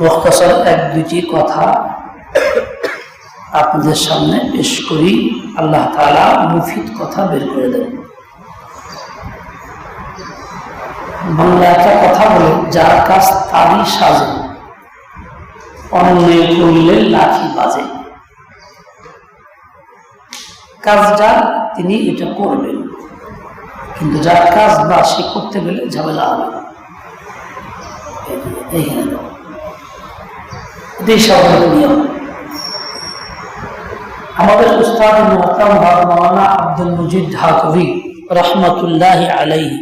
মুখতাসার এক দুটি কথা আপনাদের সামনে পেশ করি। আল্লাহ তাআলা মুফিদ কথা বের করে দেন। বাংলা একটা কথা বলে, যার কাজ তারই সাজে অন্যে করলে লাঠি বাজে। কাজ যার তিনি এটা করবেন, কিন্তু যার কাজ বা সে করতে গেলে ঝামেলা হবে এইখানে আমাদের আব্দুল মজিদ রহমতুল্লাহ আলাইহি,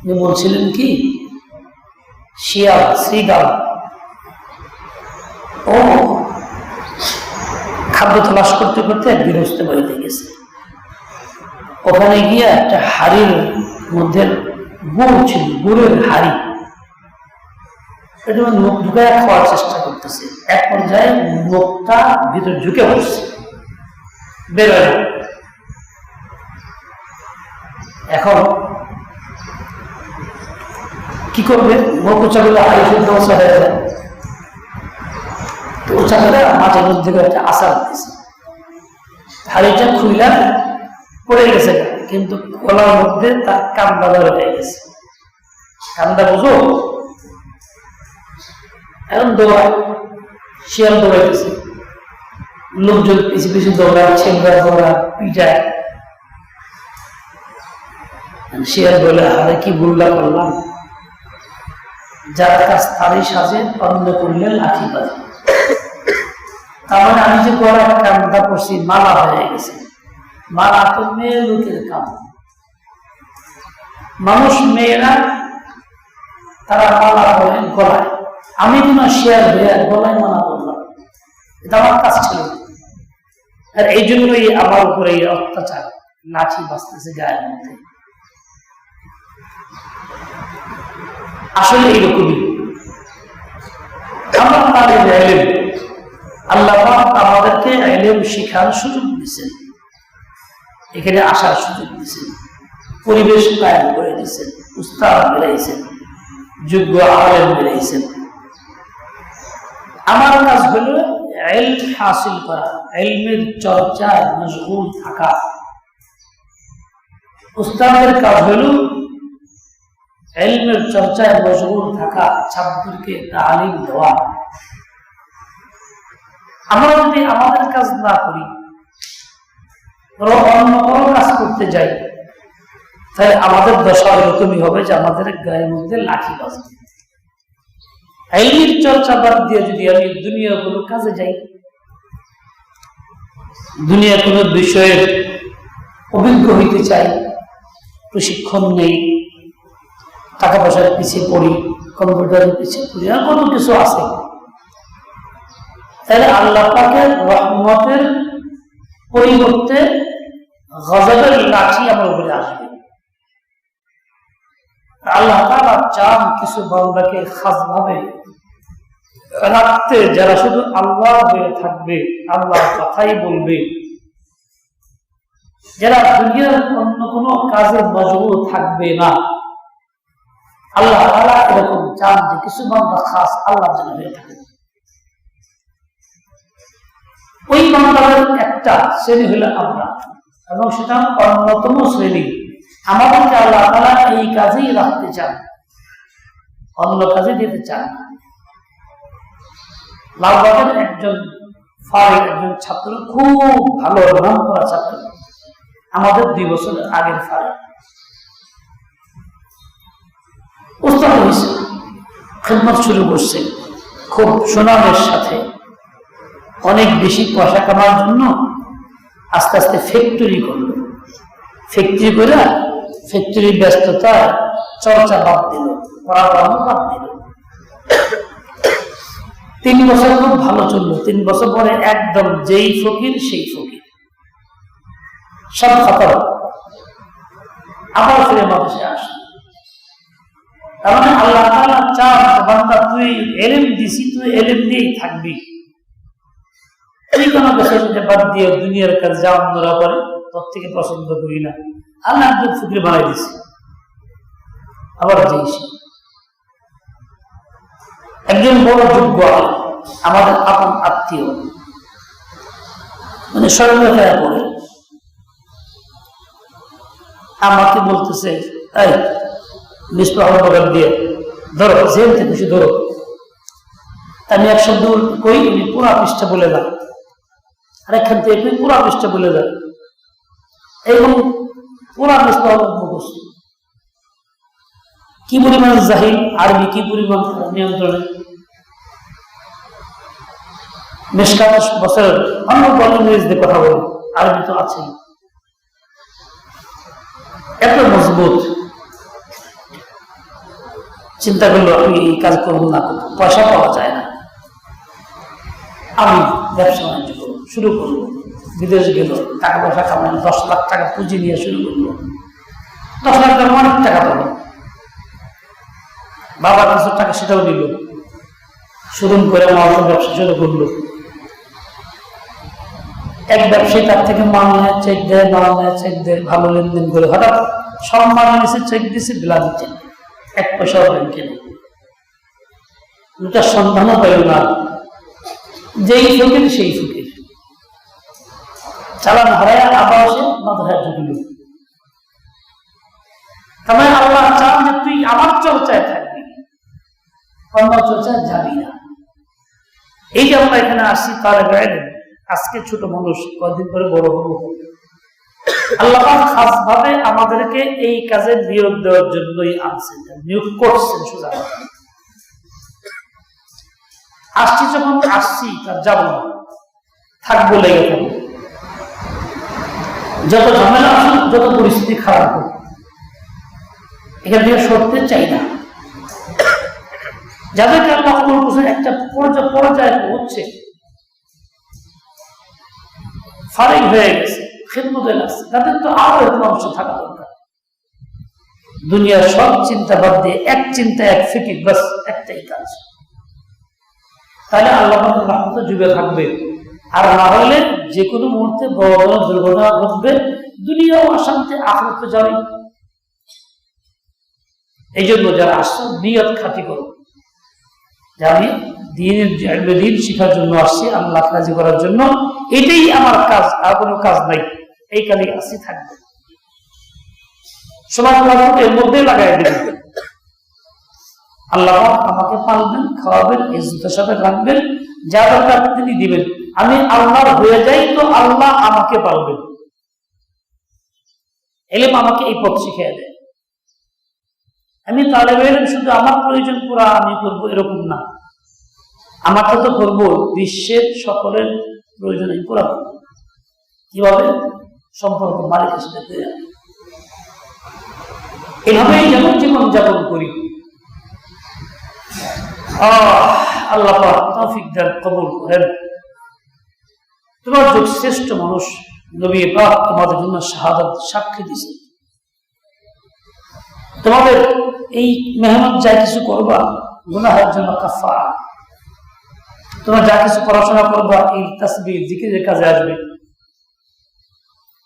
উনি বলছিলেন কি শিয়াল শ্রীগাল ও খাদ্য তলাশ করতে করতে এক গৃহস্থ বাড়িতে গেছে। ওখানে গিয়ে একটা হাড়ির মধ্যে গুড় ছিল, গুড়ের হাড়ি। এটা মুখ খাওয়ার চেষ্টা করতেছে। এক পর্যায়ে মুখটা ভিতরে ঢুকে পড়ছে। বেরোয় এখন কি করবে? মুখ করলে শুদ্ধ হয়ে যায় তো উঁচা করে মাঝে মধ্যে একটা আশা দিতেছে হাড়িটা খুইলা পড়ে গেছে, কিন্তু গলার মধ্যে তার কান্দা ধরে গেছে। কান্দা বুঝো? এখন দৌড়ায় শিয়াল দৌড়াইতেছে। লোকজন পিছু পিছু দৌড়ায় ছেলেরা পিটায়। শিয়াল বলে, আরে কি করলাম? কাছ তারই সাজে করলে লাঠি বাজে। তার মানে আমি যে গলার কান্দা করছি, মালা হয়ে গেছে। মালা তো মেয়ে লোকের কাম। মানুষ, মেয়েরা, তারা মালা করে গলায়। আমি তোমার শেয়ার হয়ে গলায় মানা করলাম এটা আমার কাজ ছিল। আর এই জন্যই আমার উপরে এই অত্যাচার লাঠি বাঁচতেছে গায়ের মধ্যে। আসলে এইরকমই। এলেম আল্লাহ আমাদেরকে শিখার সুযোগ দিয়েছেন। এখানে আসার সুযোগ দিয়েছেন। পরিবেশ কায়েম করে দিয়েছেন। উস্তাদ বেড়াইছেন। যোগ্য আলেম বেড়াইছেন। আমার কাজ হলো হাসিল করা, এলমের চর্চায় মশগুল থাকা। উস্তাদের কাজ হলো এলমের চর্চায় মশগুল থাকা ছাত্রদেরকে তালিম দেওয়া। আমরা যদি আমাদের কাজ না করি অন্য কোনো কাজ করতে যাই, তাহলে আমাদের দশা এরকমই হবে যে আমাদের গায়ের মধ্যে লাঠি বাজবে। আইনের চর্চা বাদ দিয়ে যদি আমি দুনিয়া কোনো কাজে যাই, দুনিয়া কোনো বিষয়ের অভিজ্ঞ হইতে চাই, প্রশিক্ষণ নেই, টাকা পয়সার পিছিয়ে পড়ি, কম্পিউটারের পিছিয়ে পড়ি, আর কত কিছু আছে। তাহলে আল্লাহ পাকের রহমতের পরিবর্তে গজবের লাঠি আমার উপরে আসবে। আল্লাহ তাআলা চান কিছু বান্দাকে রাখতে যারা শুধু আল্লাহ হয়ে থাকবে আল্লাহর কথাই বলবে। যারা দুনিয়ার অন্য কোনো কাজে থাকবে না, আল্লাহ তাআলা এরকম চান যে কিছু বান্দা খাস আল্লাহর জন্য হয়ে থাকে। ওই বান্দাদের একটা শ্রেণি হলো আমরা, এবং সেটা অন্যতম শ্রেণি। আমাদেরকে আল্লাহ তাআলা এই কাজেই রাখতে চান, অন্য কাজে দিতে চান লালবাগের একজন ফারিক একজন ছাত্র, খুব ভালো নাম করা ছাত্র। আমাদের দুই বছর আগের ফারিক উস্তাদ হয়েছে, খেদমত শুরু করছে, খুব সুনামের সাথে। অনেক বেশি পয়সা কামার জন্য আস্তে আস্তে ফ্যাক্টরি করল। ফ্যাক্টরি করে ফ্যাক্টরি ব্যস্ততা, চর্চা বাদ দিল পড়াশোনা বাদ দিল। তিন বছর খুব ভালো চলল। তিন বছর পরে একদম যেই ফকির, সেই ফকির। সব খতম। আবার ফিরে মানুষে আসে মানে আল্লাহ বান্দা, তুই এলেম দিছি, তুই এলেম দিয়েই থাকবি। কোনো বাদ দিয়ে দুনিয়ার কাজ যা অন্যরা করে পছন্দ করি না। আল্লাহ একদম ফকির বানাই দিছি। আবার একজন বড় যোগ্য আমাদের আপন আত্মীয়। মানে স্বর্ণতায় পড়ে। আমাকে বলতেছে, এই মিসবাহ দিয়ে, ধরো যেমতে খুশি ধরো। আমি এক শব্দ কই উনি পুরা পৃষ্ঠা বলে যান আর এখান থেকে পুরা পৃষ্ঠা বলে যান এবং পুরা মিসবাহ মুখস্থ কি পরিমাণ জাহির আরবি কি পরিমাণ নিয়ন্ত্রণে? মেশকাত বছর অন্য কথা আরবি তো আছেই। এত মজবুত। চিন্তা করল আমি এই কাজ করব না, পয়সা পাওয়া যায় না। আমি ব্যবসা বাণিজ্য শুরু করব। বিদেশ গেল টাকা পয়সা কামানো দশ লাখ টাকা পুঁজি নিয়ে শুরু করল। দশ লাখ টাকা অনেক টাকা পাবো বাবা কিছু টাকা সেটাও দিল শুরু করে আমার ব্যবসা শুরু করল। এক ব্যবসায়ী তার থেকে মাল নেয় চেক দেয়, মাল নেয় চেক দেয়, ভালো লেনদেন করে। হঠাৎ সব মাল নিয়েছে চেক দিয়েছে বিলাদি এক পয়সাও ব্যাংকে নেই। দুটার সন্ধানও পাইল না। যেই ফকির সেই ফকির চালান হারায় আবার সে মাথায় ঢুকল তার মানে আল্লাহ চান যে তুই আমার চর্চায় থাকবি, অন্য চর্চায় যাবি না। এই যে আমরা এখানে আসছি তার গায়ে আজকে ছোট মানুষ কয়েকদিন পরে বড় হব? আল্লাহ খাস ভাবে আমাদেরকে এই কাজে নিয়োগ দেওয়ার জন্যই আনছেন নিয়োগ করছেন সোজা। আসছি যখন, আসছি, তার যাব না। থাকব লেগে থাকব। যত ঝামেলা আসুক, যত পরিস্থিতি খারাপ হোক, এখান থেকে সরতে চাই না যাদেরকে আল্লাহ কবুল করছেন, একটা পর্যায়ে পর্যায়ে পৌঁছছে ফারিক হয়ে গেছে খেদমতে লাগছে তাদের তো আরও একটু অংশ থাকা দরকার। দুনিয়ার সব চিন্তা বাদ দিয়ে এক চিন্তা এক ফিকির, বাস একটাই কাজ। তাহলে আল্লাহ রহমত যুগে থাকবে। আর না হলে যে কোনো মুহূর্তে বড় বড় দুর্ঘটনা ঘটবে দুনিয়াও অশান্তি আখরত তো যাবে। এই জন্য যারা আসছো, নিয়ত খাতি করো। আমি দিনের দিন শিখার জন্য আসছি আল্লাহ কাজী করার জন্য। এটাই আমার কাজ, আর কোনো কাজ নাই। এই কাজে আসি, থাকবে। সমাজ এর মধ্যে লাগাই দেবেন। আল্লাহ আমাকে পালবেন খাওয়াবেন, ইজ্জতের সাথে রাখবেন, যা দরকার তিনি দিবেন। আমি আল্লাহর হয়ে যাই তো আল্লাহ আমাকে পালবেন এলেম আমাকে এই পথ শিখিয়ে দেয়। আমি তাহলে এলেম শুধু আমার প্রয়োজন পুরা, আমি করব এরকম না। আমারটা তো করব, বিশ্বের সকলের প্রয়োজন আমি পুরা করব। কীভাবে? সম্পর্ক মালিকের সাথে। এভাবেই যেমন জীবন যাপন করি। আল্লাহ তৌফিক দেন কবুল করেন। তোমার যুগ শ্রেষ্ঠ মানুষ নবী পাক তোমাদের জন্য শাহাদাত সাক্ষী দিছে তোমাদের এই মেহনত যা কিছু করবা, গুনাহের জন্য কাফা তোমরা যা কিছু পড়াশোনা করবা, এই তাসবির জিকিরের কাজে আসবে।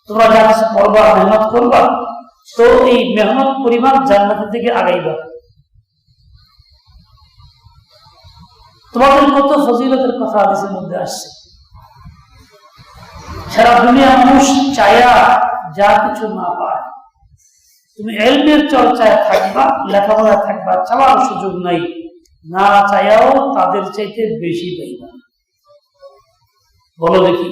তোমরা যা কিছু পড়বা মেহনত করবা, তো এই মেহনত পরিমাণ জান্নাতের দিকে আগাইবা। তোমাদের কত ফজিলতের কথা আদেশের মধ্যে আসছে। সারা দুনিয়া মানুষ চায়া যা কিছু না পায়। তুমি এলমের চর্চায় থাকবা, লেখাপড়ায় থাকবা, চাওয়ার সুযোগ নাই। না চাইয়াও তাদের চাইতে বেশি পাইবা বলো দেখি,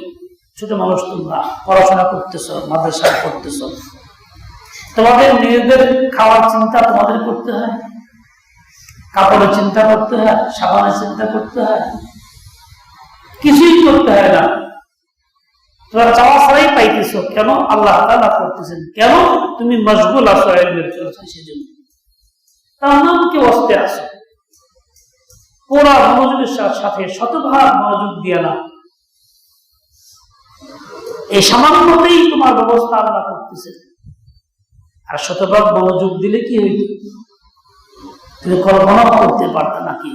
ছোট মানুষ তোমরা, পড়াশোনা করতেছ, মাদ্রাসা করতেছ তোমাদের নিজেদের খাওয়ার চিন্তা তোমাদের করতে হয়? কাপড়ের চিন্তা করতে হয়, সাবানের চিন্তা করতে হয়? কিছুই করতে হয় না। তোমরা চাওয়া ছাড়াই পাইতেছো। কেন? আল্লাহ তালা করতেছেন। কেন? তুমি আসো এলমের সেজন্য। তার নাম অস্তে আসো মনোযোগের সাথে শতভাগ মনোযোগ দিয়ে না এই সামান্যতেই তোমার ব্যবস্থা আল্লাহ করতেছে আর শতভাগ মনোযোগ দিলে কি হইত? তুমি কল্পনা করতে পারতে না কি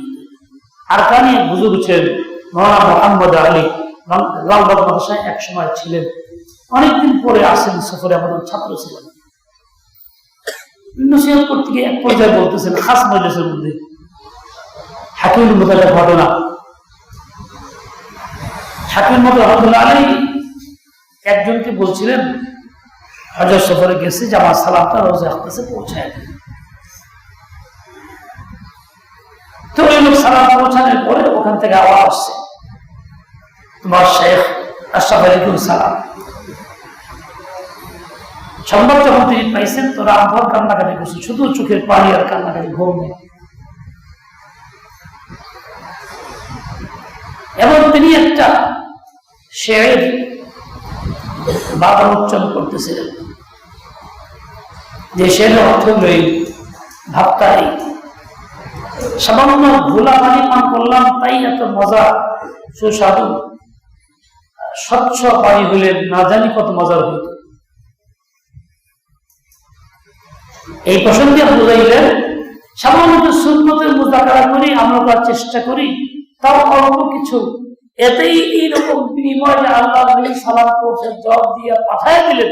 আর কানে বুজুর্গ ছিলেন মহানা মোহাম্মদ আলী। লালবাগ মাদ্রাসায় এক সময় ছিলেন। অনেকদিন পরে আসেন সফরে আমাদের ছাত্র ছিলেন। এক পর্যায়ে বলতেছেন, খাস মজলিসের মধ্যে হাকিমের মতো ঘটনা। হাকিমের মতো রহমতুল্লাহ আলী একজনকে বলছিলেন হজর সফরে গেছে যে আমার সালামটা রোজা পৌঁছায় তো ওই লোক সালাম পৌঁছানোর পরে ওখান থেকে আওয়াজ আসছে। তোমার শেখ আলাইকুম সালাম। সংবাদ যখন তিনি পাইছেন, তো রামভর কান্নাকাটি করছে। শুধু চোখের পানি আর কান্নাকাটি, ঘুম নেই। এবং তিনি একটা শের বাবা উচ্চারণ করতেছিলেন। যে শের অর্থ এই ভাবতাই সামান্য ভোলা পানি পান করলাম, তাই এত মজা, সুস্বাদু। স্বচ্ছ পানি হইলে না জানি কত মজার হইত। এই প্রসঙ্গে বুঝাইলেন সামান্য সুন্নতের মোজাকারা করি আমরা তার চেষ্টা করি তাও অল্প কিছু। এতেই এইরকম বিনিময় আল্লাহ সালাম করছে জব দিয়ে পাঠায় দিলেন।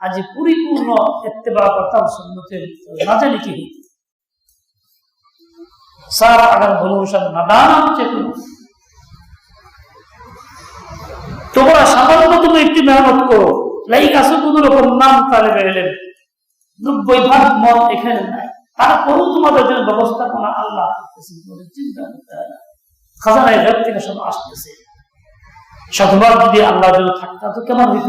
আজ পরিপূর্ণ এত্তেবা করতাম সুন্নতের না জানি কি স্যার আগার ভরসা নাদান হচ্ছে একটি মেহনত করো লাইক আসো কোন রকম নাম তালে এলেন নব্বই ভাগ মত এখানে নাই। তারপরেও তোমাদের জন্য ব্যবস্থাপনা আল্লাহ তোমাদের চিন্তা করতে হয় খাজানায় ঘর থেকে সব আসতেছে। শতবার যদি আল্লাহ যদি থাকতো তো কেমন হইত?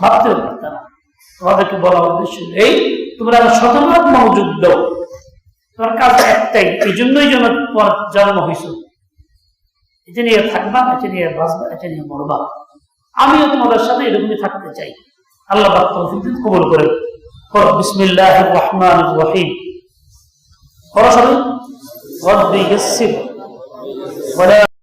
ভাবতেও পারত না। তোমাদেরকে বলা উদ্দেশ্য এই, তোমরা শতভাগ মনোযোগ তোমার কাজ একটাই, এই জন্যই যেন তোমার জন্ম হয়েছে এটা নিয়ে থাকবা এটা নিয়ে বাঁচবা এটা নিয়ে মরবা। আমিও তোমাদের সাথে এরকমই থাকতে চাই। আল্লাহ পাক তৌফিক দিন কবুল করে করো বিসমিল্লাহির রহমানির রহিম। করো সবাই। রব্বি ইয়াসসির ওয়ালা